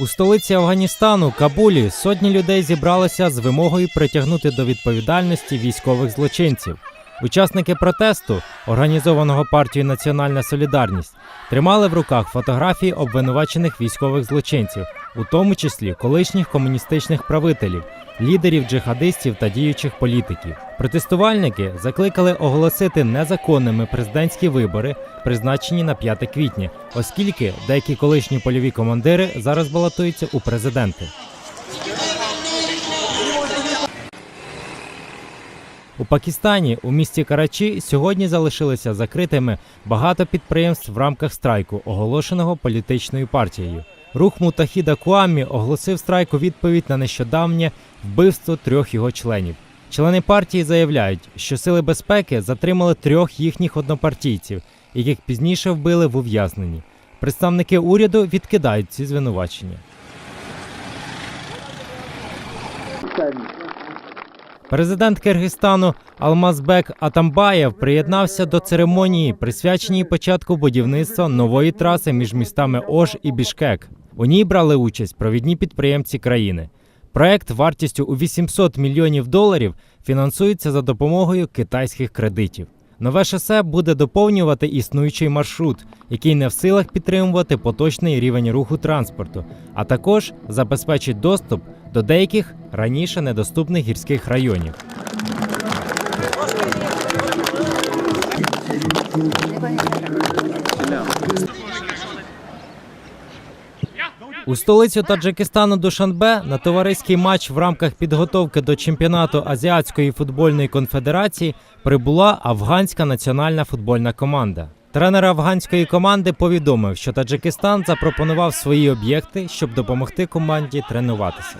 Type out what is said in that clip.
У столиці Афганістану Кабулі сотні людей зібралися з вимогою притягнути до відповідальності військових злочинців. Учасники протесту, організованого партією Національна Солідарність, тримали в руках фотографії обвинувачених військових злочинців, у тому числі колишніх комуністичних правителів, лідерів джихадистів та діючих політиків. Протестувальники закликали оголосити незаконними президентські вибори, призначені на 5 квітня, оскільки деякі колишні польові командири зараз балотуються у президенти. У Пакистані у місті Карачі сьогодні залишилися закритими багато підприємств в рамках страйку, оголошеного політичною партією. Рух Мутахіда Куамі оголосив страйк у відповідь на нещодавнє вбивство трьох його членів. Члени партії заявляють, що сили безпеки затримали трьох їхніх однопартійців, яких пізніше вбили в ув'язненні. Представники уряду відкидають ці звинувачення. Президент Киргизстану Алмазбек Атамбаєв приєднався до церемонії, присвяченій початку будівництва нової траси між містами Ош і Бішкек. У ній брали участь провідні підприємці країни. Проект вартістю у 800 мільйонів доларів фінансується за допомогою китайських кредитів. Нове шосе буде доповнювати існуючий маршрут, який не в силах підтримувати поточний рівень руху транспорту, а також забезпечить доступ до деяких раніше недоступних гірських районів. У столицю Таджикистану Душанбе на товариський матч в рамках підготовки до чемпіонату Азіатської футбольної конфедерації прибула афганська національна футбольна команда. Тренер афганської команди повідомив, що Таджикистан запропонував свої об'єкти, щоб допомогти команді тренуватися.